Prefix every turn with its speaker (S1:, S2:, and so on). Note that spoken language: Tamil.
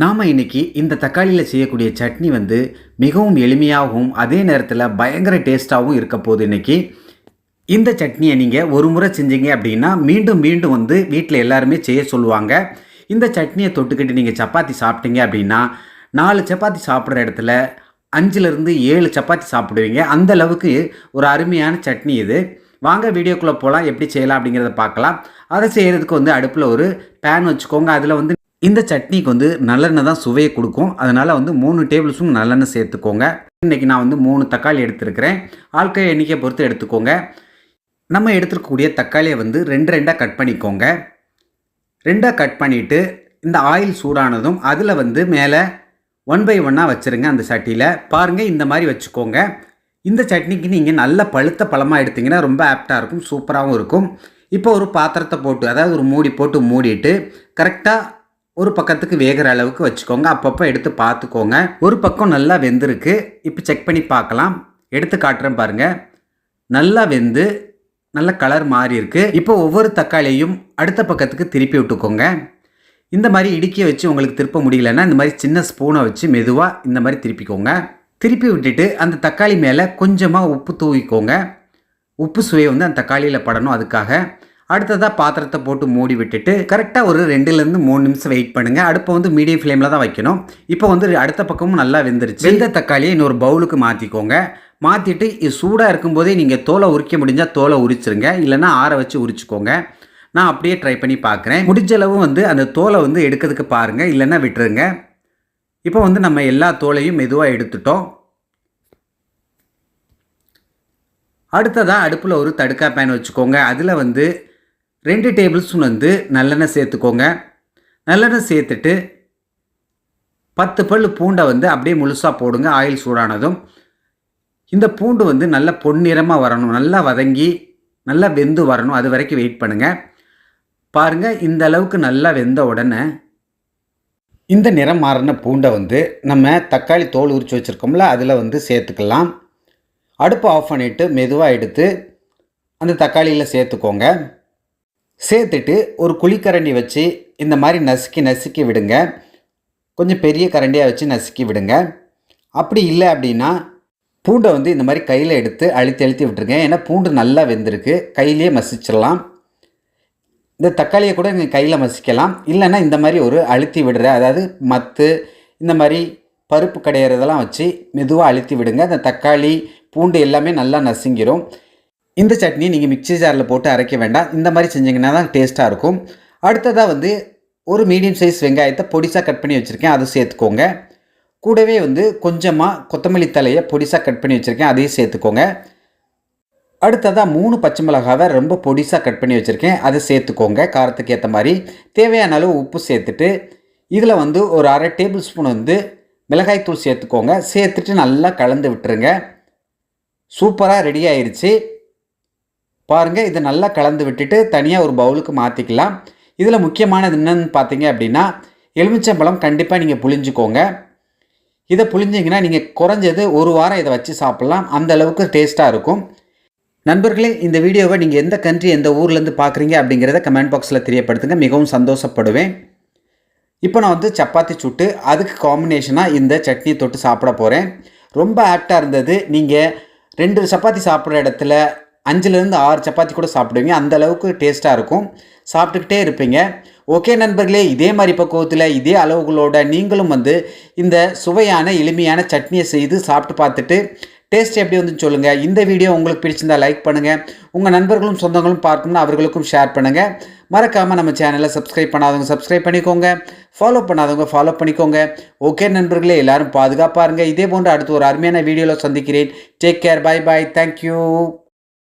S1: நாம் இன்னைக்கு இந்த தக்காளியில் செய்யக்கூடிய சட்னி வந்து மிகவும் எளிமையாகவும் அதே நேரத்தில் பயங்கர டேஸ்ட்டாகவும் இருக்க போகுது இன்னைக்கு. இந்த சட்னியை நீங்கள் ஒரு முறை செஞ்சீங்க அப்படின்னா மீண்டும் மீண்டும் வந்து வீட்டில் எல்லாருமே செய்ய சொல்லுவாங்க. இந்த சட்னியை தொட்டுக்கிட்டு நீங்கள் சப்பாத்தி சாப்பிட்டீங்க அப்படின்னா நாலு சப்பாத்தி சாப்பிட்ற இடத்துல அஞ்சுலேருந்து ஏழு சப்பாத்தி சாப்பிடுவீங்க. அந்த அளவுக்கு ஒரு அருமையான சட்னி இது. வாங்க வீடியோக்குள்ளே போகலாம் எப்படி செய்யலாம் அப்படிங்கிறத பார்க்கலாம். அதை செய்கிறதுக்கு வந்து அடுப்பில் ஒரு பேன் வச்சுக்கோங்க. அதில் வந்து இந்த சட்னிக்கு வந்து நல்லெண்ணெய் தான் சுவையை கொடுக்கும். அதனால் வந்து மூணு டேபிள் ஸ்பூன் நல்லெண்ணெய் சேர்த்துக்கோங்க. இன்றைக்கி நான் வந்து மூணு தக்காளி எடுத்துருக்கிறேன். ஆட்கள் எண்ணிக்கை பொறுத்து எடுத்துக்கோங்க. நம்ம எடுத்துருக்கக்கூடிய தக்காளியை வந்து ரெண்டு ரெண்டாக கட் பண்ணிக்கோங்க. ரெண்டாக கட் பண்ணிவிட்டு இந்த ஆயில் சூடானதும் அதில் வந்து மேலே ஒன் பை ஒன்னாக வச்சுருங்க அந்த சட்டியில். பாருங்கள் இந்த மாதிரி வச்சுக்கோங்க. இந்த சட்னிக்கு நீங்கள் நல்ல பழுத்த பழமாக எடுத்தீங்கன்னா ரொம்ப ஆப்டாக இருக்கும் சூப்பராகவும் இருக்கும். இப்போ ஒரு பாத்திரத்தை போட்டு அதாவது ஒரு மூடி போட்டு மூடிட்டு கரெக்டாக ஒரு பக்கத்துக்கு வேகிற அளவுக்கு வச்சுக்கோங்க. அப்பப்போ எடுத்து பார்த்துக்கோங்க. ஒரு பக்கம் நல்லா வெந்திருக்கு. இப்போ செக் பண்ணி பார்க்கலாம். எடுத்து காட்டுறேன் பாருங்கள் நல்லா வெந்து நல்ல கலர் மாறி இருக்கு இப்போ ஒவ்வொரு தக்காளியையும் அடுத்த பக்கத்துக்கு திருப்பி விட்டுக்கோங்க. இந்த மாதிரி இடுக்கியை வச்சு உங்களுக்கு திருப்ப முடியலன்னா இந்த மாதிரி சின்ன ஸ்பூனை வச்சு மெதுவாக இந்த மாதிரி திருப்பிக்கோங்க. திருப்பி விட்டுட்டு அந்த தக்காளி மேலே கொஞ்சமாக உப்பு தூவிக்கோங்க. உப்பு சுவை வந்து அந்த தக்காளியில் படணும் அதுக்காக. அடுத்ததாக பாத்திரத்தை போட்டு மூடி விட்டுட்டு கரெக்டாக ஒரு ரெண்டுலேருந்து மூணு நிமிஷம் வெயிட் பண்ணுங்கள் அடுப்பை வந்து மீடியம் ஃப்ளேமில் தான் வைக்கணும். இப்போ வந்து அடுத்த பக்கமும் நல்லா வெந்துருச்சு. வெந்த தக்காளியை இன்னொரு பவுலுக்கு மாற்றிக்கோங்க மாற்றிட்டு இது சூடாக இருக்கும்போதே நீங்கள் தோலை உரிக்க முடிஞ்சால் தோலை உரிச்சிருங்க. இல்லைன்னா ஆற வச்சு உரிச்சுக்கோங்க. நான் அப்படியே ட்ரை பண்ணி பார்க்குறேன் முடிஞ்சளவு வந்து அந்த தோலை வந்து எடுக்கிறதுக்கு பாருங்கள் இல்லைன்னா விட்டுருங்க. இப்போ வந்து நம்ம எல்லா தோலையும் மெதுவாக எடுத்துட்டோம். அடுத்ததாக அடுப்பில் ஒரு தடுக்கா பேன் வச்சுக்கோங்க. அதில் வந்து ரெண்டு டேபிள் ஸ்பூன் வந்து நல்லெண்ணெய் சேர்த்துக்கோங்க. நல்லெண்ணெய் சேர்த்துட்டு பத்து பல் பூண்டை வந்து அப்படியே முழுசாக போடுங்க ஆயில் சூடானதும். இந்த பூண்டு வந்து நல்லா பொன்னிறமாக வரணும் நல்லா வதங்கி நல்லா வெந்து வரணும். அது வரைக்கும் வெயிட் பண்ணுங்கள் பாருங்கள் இந்த அளவுக்கு நல்லா வெந்த உடனே இந்த நிறம் மாறின பூண்டை வந்து நம்ம தக்காளி தோல் உரித்து வச்சுருக்கோம்ல அதில் வந்து சேர்த்துக்கலாம். அடுப்பு ஆஃப் பண்ணிவிட்டு மெதுவாக எடுத்து அந்த தக்காளியில் சேர்த்துக்கோங்க. சேர்த்துட்டு ஒரு குழிக்கரண்டி வச்சு இந்த மாதிரி நசுக்கி நசுக்கி விடுங்க. கொஞ்சம் பெரிய கரண்டியாக வச்சு நசுக்கி விடுங்க. அப்படி இல்லை அப்படின்னா பூண்டை வந்து இந்த மாதிரி கையில் எடுத்து அழுத்தி அழுத்தி விட்டுருங்க. ஏன்னா பூண்டு நல்லா வெந்திருக்கு. கையிலேயே மசிச்சிடலாம். இந்த தக்காளியை கூட நீங்கள் கையில் மசிக்கலாம். இல்லைன்னா இந்த மாதிரி ஒரு அழுத்தி விடுற அதாவது மத்து இந்த மாதிரி பருப்பு கடையிறதெல்லாம் வச்சு மெதுவாக அழுத்தி விடுங்க. அந்த தக்காளி பூண்டு எல்லாமே நல்லா நசுங்கிடும் இந்த சட்னி நீங்கள் மிக்சி ஜாரில் போட்டு அரைக்க வேண்டாம். இந்த மாதிரி செஞ்சிங்கன்னா தான் டேஸ்ட்டாக இருக்கும். அடுத்ததாக வந்து ஒரு மீடியம் சைஸ் வெங்காயத்தை பொடிசாக கட் பண்ணி வச்சுருக்கேன். அதை சேர்த்துக்கோங்க. கூடவே வந்து கொஞ்சமாக கொத்தமல்லி தலையை பொடிசாக கட் பண்ணி வச்சுருக்கேன். அதையும் சேர்த்துக்கோங்க. அடுத்ததாக மூணு பச்சை மிளகாவை ரொம்ப பொடிசாக கட் பண்ணி வச்சுருக்கேன். அதை சேர்த்துக்கோங்க. காரத்துக்கு ஏற்ற மாதிரி. தேவையான அளவு உப்பு சேர்த்துட்டு இதில் வந்து ஒரு அரை டேபிள் ஸ்பூன் வந்து மிளகாய்த்தூள் சேர்த்துக்கோங்க. சேர்த்துட்டு நல்லா கலந்து விட்டுருங்க. சூப்பராக ரெடி ஆயிடுச்சு பாருங்கள் இதை நல்லா கலந்து விட்டுட்டு தனியாக ஒரு பவுலுக்கு மாற்றிக்கலாம் இதில் முக்கியமானது என்னன்னு பார்த்தீங்க அப்படின்னா எலுமிச்சம்பழம் கண்டிப்பாக நீங்கள் புளிஞ்சுக்கோங்க இதை புளிஞ்சிங்கன்னா நீங்கள் குறைஞ்சது ஒரு வாரம் இதை வச்சு சாப்பிட்லாம். அந்த அளவுக்கு டேஸ்ட்டாக இருக்கும். நண்பர்களே இந்த வீடியோவை நீங்கள் எந்த கண்ட்ரி எந்த ஊர்லேருந்து பார்க்குறீங்க அப்படிங்கிறத கமெண்ட் பாக்ஸில் தெரியப்படுத்துங்க. மிகவும் சந்தோஷப்படுவேன். இப்போ நான் வந்து சப்பாத்தி சுட்டு அதுக்கு காம்பினேஷனாக இந்த சட்னி தொட்டு சாப்பிட போகிறேன் ரொம்ப ஆப்டாக இருந்தது. நீங்கள் ரெண்டு சப்பாத்தி சாப்பிட்ற இடத்துல அஞ்சுலேருந்து ஆறு சப்பாத்தி கூட சாப்பிடுவீங்க. அந்த அளவுக்கு டேஸ்ட்டாக இருக்கும். சாப்பிட்டுக்கிட்டே இருப்பீங்க. ஓகே நண்பர்களே இதே மாதிரி பக்குவத்தில் இதே அளவுகளோட நீங்களும் வந்து இந்த சுவையான எளிமையான சட்னியை செய்து சாப்பிட்டு பார்த்துட்டு டேஸ்ட் எப்படி வந்துன்னு சொல்லுங்கள் இந்த வீடியோ உங்களுக்கு பிடிச்சிருந்தா லைக் பண்ணுங்கள் உங்கள் நண்பர்களும் சொந்தங்களும் பார்க்கணும்னா அவர்களுக்கும் ஷேர் பண்ணுங்கள் மறக்காமல் நம்ம சேனலை சப்ஸ்கிரைப் பண்ணாதவங்க சப்ஸ்கிரைப் பண்ணிக்கோங்க. ஃபாலோ பண்ணாதவங்க ஃபாலோ பண்ணிக்கோங்க. ஓகே நண்பர்களே எல்லோரும் பாதுகாப்பாக இருங்க. இதே போன்று அடுத்து ஒரு அருமையான வீடியோவில் சந்திக்கிறேன். Take care bye bye thank you